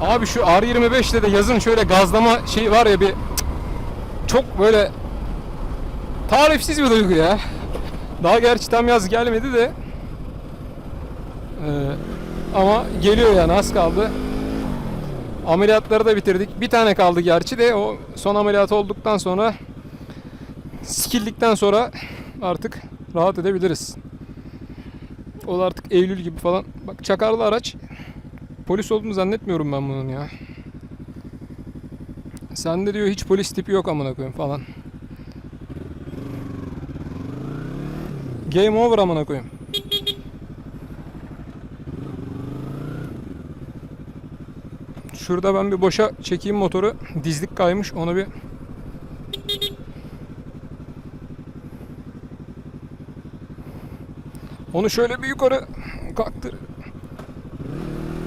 Abi şu R25'te de yazın şöyle gazlama şey var ya bir çok böyle tarifsiz bir duygu ya. Daha gerçi tam yaz gelmedi de Ee, ama geliyor yani az kaldı. Ameliyatları da bitirdik. Bir tane kaldı gerçi de o son ameliyat olduktan sonra sikildikten sonra artık rahat edebiliriz. O da artık Eylül gibi falan. Bak çakarlı araç. Polis olduğunu zannetmiyorum ben bunun ya. Sende diyor hiç polis tipi yok amına koyayım falan. Game over amına koyayım. Şurada ben bir boşa çekeyim motoru. Dizlik kaymış. Onu bir Onu şöyle bir yukarı kalktır.